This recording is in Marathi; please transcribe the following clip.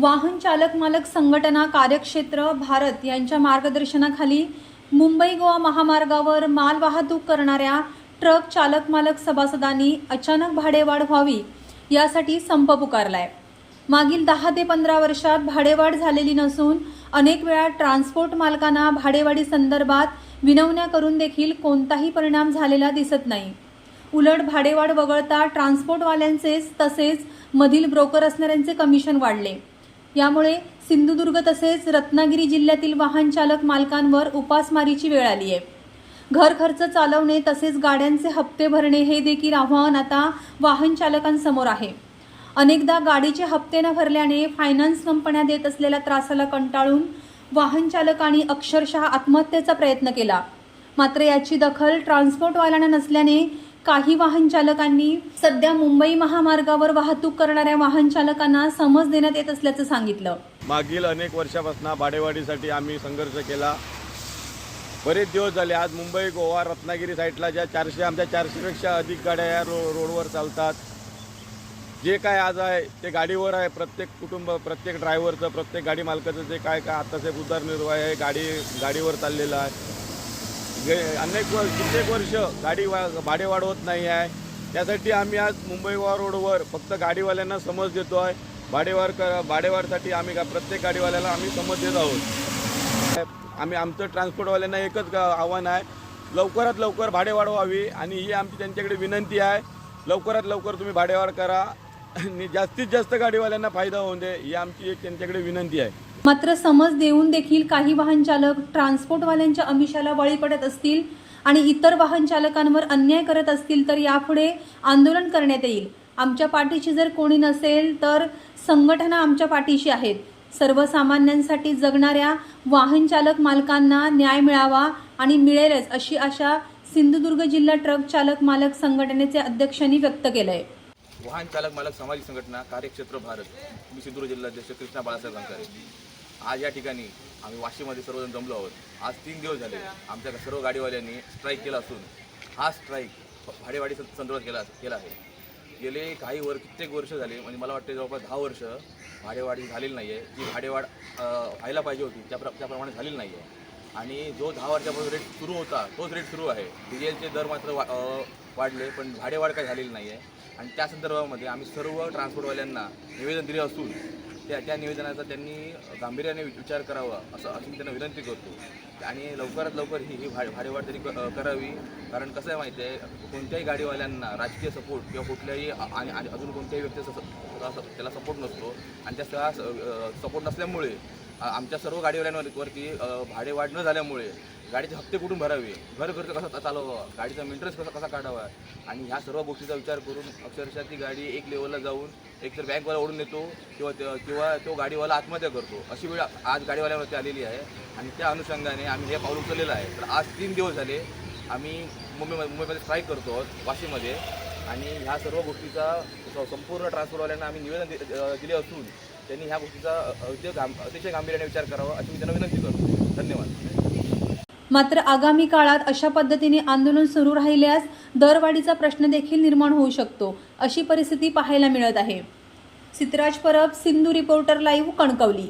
वाहन चालक मालक संघटना कार्यक्षेत्र भारत यांच्या मार्गदर्शनाखाली मुंबई गोवा महामार्गावर माल वाहतूक करणाऱ्या ट्रक चालक मालक सभासदांनी अचानक भाडेवाढ व्हावी यासाठी संप पुकारलाय. मागील दहा ते पंधरा वर्षात भाडेवाढ झालेली नसून अनेक वेळा ट्रान्सपोर्ट मालकांना भाडेवाढी संदर्भात विनवण्या करून देखील कोणताही परिणाम झालेला दिसत नाही. उलट भाडेवाढ वगळता ट्रान्सपोर्टवाल्यांचेच तसेच मधील ब्रोकर असणाऱ्यांचे कमिशन वाढले. यामुळे सिंधुदुर्ग तसेच रत्नागिरी जिल्ह्यातील वाहन चालक मालकांवर उपासमारीची वेळ आली आहे. घर खर्च चालवणे तसेच गाड्यांचे हप्ते भरणे हे देखील आव्हान आता वाहन चालकांसमोर आहे. अनेकदा गाडीचे हप्ते न भरल्याने फायनान्स कंपन्या देत असलेल्या त्रासाला कंटाळून वाहन चालकांनी अक्षरशः आत्महत्येचा प्रयत्न केला. मात्र याची दखल ट्रान्सपोर्टवाल्यांना नसल्याने काही वाहन चालकांनी सध्या मुंबई महामार्गावर वाहतूक करणाऱ्या वाहन चालकांना समज देण्यात येत असल्याचं सांगितलं. मागील अनेक वर्षापासून भाडेवाढीसाठी आम्ही संघर्ष केला. बरेच दिवस झाले आज मुंबई गोवा रत्नागिरी साईडला ज्या चारशे आमच्या चारशेपेक्षा अधिक गाड्या या रो रोडवर चालतात. जे काय आज आहे ते गाडीवर आहे. प्रत्येक कुटुंब प्रत्येक ड्रायव्हरचं प्रत्येक गाडी मालकाचं जे काय काय आत्ताचे उदरनिर्वाह आहे गाडी गाडीवर चाललेलं आहे. अनेक वर्ष कित्येक वर्ष गाडी वा भाडे वाढवत नाही आहे. त्यासाठी आम्ही आज मुंबई रोडवर फक्त गाडीवाल्यांना समज देतो आहे. भाडेवार कर भाडेवाडसाठी आम्ही का प्रत्येक गाडीवाल्याला आम्ही समज देत आहोत. आम्ही आमचं ट्रान्सपोर्टवाल्यांना एकच आव्हान आहे. लवकरात लवकर भाडे वाढवावी आणि ही आमची त्यांच्याकडे विनंती आहे. लवकरात लवकर तुम्ही भाडेवाढ करा. आणि जास्तीत जास्त गाडीवाल्यांना फायदा होऊन दे ही आमची एक त्यांच्याकडे विनंती आहे. मात्र समज देऊन देखील काही वाहन चालक ट्रान्सपोर्टवाल्यांच्या अमिषाला बळी पडत असतील आणि इतर वाहन चालकांवर अन्याय करत असतील तर यापुढे आंदोलन करण्यात येईल. आमच्या पाठीशी जर कोणी नसेल तर संघटना आमच्या पाठीशी आहेत. सर्वसामान्यांसाठी जगणाऱ्या वाहन चालक मालकांना न्याय मिळावा आणि मिळेलच अशी आशा सिंधुदुर्ग जिल्हा ट्रक चालक मालक संघटनेचे अध्यक्षांनी व्यक्त केलं आहे वाहन चालक मालक सामाजिक संघटना कार्यक्षेत्र भारत. मी सिंधुदुर्ग जिल्हाध्यक्ष कृष्णा बाळासाहेब अंकारे. आज या ठिकाणी आम्ही वाशीमध्ये सर्वजण जमलो आहोत. आज तीन दिवस झाले आमच्या सर्व गाडीवाल्यांनी स्ट्राईक केला असून. हा स्ट्राईक भाडेवाडी संदर्भात केला केला आहे. गेले काही वर कित्येक वर्ष झाले म्हणजे मला वाटते जवळपास दहा वर्ष भाडेवाढी झालेली नाही आहे जी भाडेवाढ व्हायला पाहिजे होती त्या प्र त्याप्रमाणे झालेली नाही आहे आणि जो दहा वर्षापासून रेट सुरू होता तोच रेट सुरू आहे. डिझेलचे दर मात्र वा वाढले पण भाडेवाढ काही झालेली नाही आहे आणि त्या संदर्भामध्ये आम्ही सर्व ट्रान्सपोर्टवाल्यांना निवेदन दिले असून त्या त्या निवेदनाचा त्यांनी गांभीर्याने वि- विचार करावा असं असं मी त्यांना विनंती करतो. आणि लवकरात लवकर ही ही भाडे भाडेवाढ तरी क- करावी. कारण कसं आहे माहिती आहे कोणत्याही गाडीवाल्यांना राजकीय सपोर्ट किंवा कुठल्याही आणि आणि अजून कोणत्याही व्यक्तीचा त्याला सपोर्ट नसतो. आणि त्या सपोर्ट नसल्यामुळे आमच्या सर्व गाडीवाल्यांवरती भाडे भाडेवाढ न झाल्यामुळे गाडीचे हप्ते कुठून भरावे? घर खर्च कसा चालवावा? गाडीचा मेंटेनन्स कसा कसा काढावा? आणि ह्या सर्व गोष्टीचा विचार करून अक्षरशः ती गाडी एक लेवलला जाऊन एकतर बँकवाला ओढून नेतो किंवा किंवा तो गाडीवाला आत्महत्या करतो. अशी वेळ आज गाडीवाल्यावरती आलेली आहे. आणि त्या अनुषंगाने आम्ही हे पाऊल उचललेलं आहे. तर आज तीन दिवस झाले आम्ही मुंबईमध्ये मुंबईमध्ये स्ट्राईक करतो आहोत वाशीमध्ये. आणि ह्या सर्व गोष्टीचा स- संपूर्ण ट्रान्सफरवाल्यांना आम्ही निवेदन दि- दिले असून त्यांनी ह्या गोष्टीचा अतिशय गांभीर्याने विचार करावा अशी मी त्यांना विनंती करतो. धन्यवाद. मात्र आगामी काळात अशा पद्धतीने आंदोलन सुरू राहिल्यास दरवाढीचा प्रश्न देखील निर्माण होऊ शकतो अशी परिस्थिती पाहायला मिळत आहे. Siddhraj Parab Sindhu reporter live Kankavli.